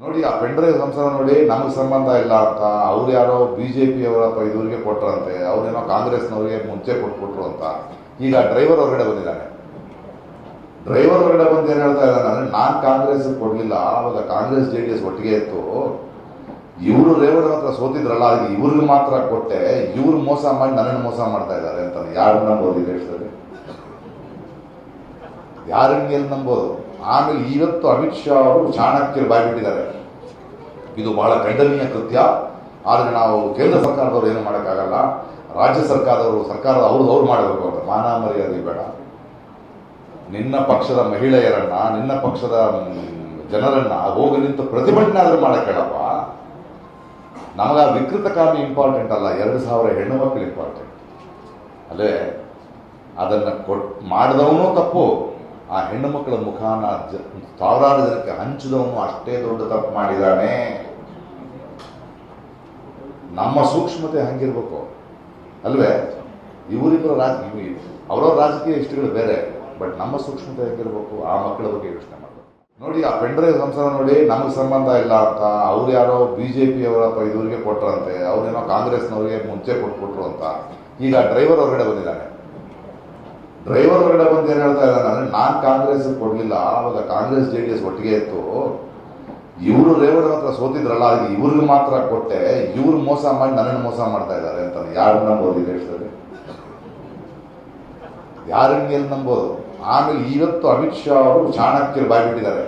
ನೋಡಿ, ಆ ಪೆಂಡ್ರೈವ್ ಸಂಸಾರ ನೋಡಿ, ನಮಗೆ ಸಂಬಂಧ ಇಲ್ಲ ಅಂತ ಅವ್ರು ಯಾರೋ ಬಿ ಜೆ ಪಿಯವರಪ್ಪ ಇವ್ರಿಗೆ ಕೊಟ್ರಂತೆ, ಅವ್ರೇನೋ ಕಾಂಗ್ರೆಸ್ನವ್ರಿಗೆ ಮುಂಚೆ ಕೊಟ್ಬಿಟ್ರು ಅಂತ. ಈಗ ಡ್ರೈವರ್ ಹೊರಗಡೆ ಬಂದಿದ್ದಾನೆ. ಡ್ರೈವರ್ ಹೊರಗಡೆ ಬಂದು ಏನು ಹೇಳ್ತಾ ಇದ್ದಾನೆ ಅಂದ್ರೆ, ನಾನು ಕಾಂಗ್ರೆಸ್ ಕೊಡಲಿಲ್ಲ, ಆವಾಗ ಕಾಂಗ್ರೆಸ್ ಜೆ ಡಿ ಎಸ್ ಒಟ್ಟಿಗೆ ಇತ್ತು. ಇವರು ರೇವಣ್ಣ ಹತ್ರ ಸೋತಿದ್ರಲ್ಲ ಅದಕ್ಕೆ ಇವ್ರಿಗೆ ಮಾತ್ರ ಕೊಟ್ಟೆ, ಇವ್ರು ಮೋಸ ಮಾಡಿ ನನ್ನನ್ನು ಮೋಸ ಮಾಡ್ತಾ ಇದ್ದಾರೆ ಅಂತ ಯಾರನ್ನ ನಂಬೋದು ಹೇಳ್ತಾರೆ ಯಾರು ಯಾರನ್ನ ಎಲ್ಲಿ ನಂಬೋದು? ಆಮೇಲೆ ಇವತ್ತು ಅಮಿತ್ ಶಾ ಅವರು ಚಾಣಕ್ಯರು ಬಾಯ್ಬಿಟ್ಟಿದ್ದಾರೆ ಇದು ಬಹಳ ಖಂಡನೀಯ ಕೃತ್ಯ. ಆದರೆ ನಾವು ಕೇಂದ್ರ ಸರ್ಕಾರದವರು ಏನು ಮಾಡೋಕ್ಕಾಗಲ್ಲ. ರಾಜ್ಯ ಸರ್ಕಾರದವರು ಸರ್ಕಾರ ಅವ್ರದ್ದು ಅವ್ರು ಮಾಡಬೇಕು ಅಂತ. ಮಾನ ಮರ್ಯಾದೆ ಬೇಡ. ನಿನ್ನ ಪಕ್ಷದ ಮಹಿಳೆಯರನ್ನ, ನಿನ್ನ ಪಕ್ಷದ ಜನರನ್ನ ಹೋಗಿ ನಿಂತು ಪ್ರತಿಭಟನೆ ಆದರೂ ಮಾಡೋಕ್ಕೇಳಪ್ಪ ನಮಗೆ ಆ ವಿಕೃತ ಕಾಮಿ ಇಂಪಾರ್ಟೆಂಟ್ ಅಲ್ಲ. ಎರಡು ಸಾವಿರ ಹೆಣ್ಣು ಮಕ್ಕಳು ಇಂಪಾರ್ಟೆಂಟ್ ಅಲ್ಲೇ ಅದನ್ನು ಕೊಟ್ ಮಾಡಿದವನು ತಪ್ಪು. ಆ ಹೆಣ್ಣು ಮಕ್ಕಳ ಮುಖಾನ ಸಾವಿರಾರು ಜನಕ್ಕೆ ಹಂಚಿದವನು ಅಷ್ಟೇ ದೊಡ್ಡ ತಪ್ಪು ಮಾಡಿದಾನೆ ನಮ್ಮ ಸೂಕ್ಷ್ಮತೆ ಹಂಗಿರ್ಬೇಕು. ಅಲ್ವೇ? ಇವರಿಬ್ಬರ ರಾಜ ಅವರವ್ರ ರಾಜಕೀಯ ಇಷ್ಟಗಳು ಬೇರೆ, ಬಟ್ ನಮ್ಮ ಸೂಕ್ಷ್ಮತೆ ಹೆಂಗಿರ್ಬೇಕು. ಆ ಮಕ್ಕಳ ಬಗ್ಗೆ ಯೋಚನೆ ಮಾಡಬೇಕು. ನೋಡಿ, ಆ ಪೆಂಡ್ರೆ ಸಂಸಾರ ನೋಡಿ, ನಮಗೆ ಸಂಬಂಧ ಇಲ್ಲ ಅಂತ ಅವ್ರು ಯಾರೋ ಬಿ ಜೆ ಪಿಯವರಪ್ಪ ಇವ್ರಿಗೆ ಕೊಟ್ರಂತೆ, ಅವ್ರೇನೋ ಕಾಂಗ್ರೆಸ್ನವ್ರಿಗೆ ಮುಂಚೆ ಕೊಟ್ಬಿಟ್ರು ಅಂತ. ಈಗ ಡ್ರೈವರ್ ಹೊರಗಡೆ ಬಂದಿದ್ದಾನೆ. ಡ್ರೈವರ್ ಹೊರಗಡೆ ಬಂದು ಏನು ಹೇಳ್ತಾ ಇದ್ದಾನೆ ಅಂದ್ರೆ ನಾನು ಕಾಂಗ್ರೆಸ್ ಕೊಡ್ಲಿಲ್ಲ. ಆವಾಗ ಕಾಂಗ್ರೆಸ್ ಜೆ ಡಿ ಎಸ್ ಒಟ್ಟಿಗೆ ಇತ್ತು. ಇವರು ರೇವಣ್ಣ ಹತ್ರ ಸೋತಿದ್ರಲ್ಲ ಅದಕ್ಕೆ ಇವ್ರಿಗೆ ಮಾತ್ರ ಕೊಟ್ಟೆ. ಇವ್ರು ಮೋಸ ಮಾಡಿ ನನ್ನನ್ನು ಮೋಸ ಮಾಡ್ತಾ ಇದ್ದಾರೆ ಅಂತ ಯಾರು ನಂಬೋದು ಹೇಳ್ತಾರೆ ಯಾರನ್ನ ಎಲ್ಲಿ ನಂಬೋದು? ಆಮೇಲೆ ಇವತ್ತು ಅಮಿತ್ ಶಾ ಅವರು ಚಾಣಕ್ಯರು ಬಾಯ್ಬಿಟ್ಟಿದ್ದಾರೆ.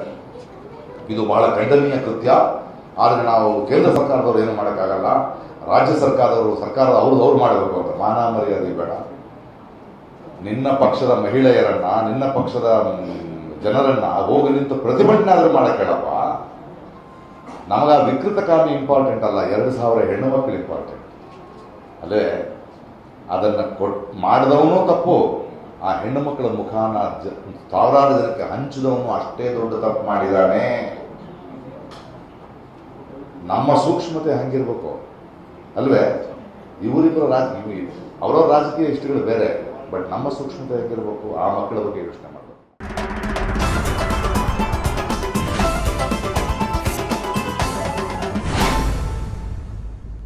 ಇದು ಬಹಳ ಖಂಡನೀಯ ಕೃತ್ಯ. ಆದರೆ ನಾವು ಕೇಂದ್ರ ಸರ್ಕಾರದವರು ಏನು ಮಾಡೋಕ್ಕಾಗಲ್ಲ. ರಾಜ್ಯ ಸರ್ಕಾರದವರು ಸರ್ಕಾರ ಅವ್ರದ್ದು ಅವ್ರು ಮಾಡಬೇಕು ಅಂತ. ಮಾನ ಮರ್ಯಾದೆ ಬೇಡ. ನಿನ್ನ ಪಕ್ಷದ ಮಹಿಳೆಯರನ್ನ, ನಿನ್ನ ಪಕ್ಷದ ಜನರನ್ನ ಹೋಗಿ ನಿಂತು ಪ್ರತಿಭಟನೆ ಆದ್ರೂ ಮಾಡಕ್ಕೇಳಪ್ಪ ನಮಗ ವಿಕೃತ ಕಾರಣ ಇಂಪಾರ್ಟೆಂಟ್ ಅಲ್ಲ, ಎರಡು ಸಾವಿರ ಹೆಣ್ಣು ಮಕ್ಕಳು ಇಂಪಾರ್ಟೆಂಟ್ ಅಲ್ಲೇ, ಅದನ್ನ ಕೊಟ್, ಮಾಡಿದವನು ತಪ್ಪು, ಆ ಹೆಣ್ಣು ಮಕ್ಕಳ ಮುಖಾನ ಸಾವಿರಾರು ಜನಕ್ಕೆ ಹಂಚಿದವನು ಅಷ್ಟೇ ದೊಡ್ಡ ತಪ್ಪು ಮಾಡಿದಾನೆ. ನಮ್ಮ ಸೂಕ್ಷ್ಮತೆ ಹಂಗಿರ್ಬೇಕು. ಅಲ್ವೇ? ಇವರಿಬ್ಬರ ರಾಜ ಅವರವ್ರ ರಾಜಕೀಯ ಇಷ್ಟಗಳು ಬೇರೆ. ಬಟ್ ನಮ್ಮ ಸೂಕ್ಷ್ಮತೆ ಹೇಗಿರಬೇಕು ಆ ಮಕ್ಕಳ ಬಗ್ಗೆ ಯೋಚನೆ ಮಾಡಬೇಕು.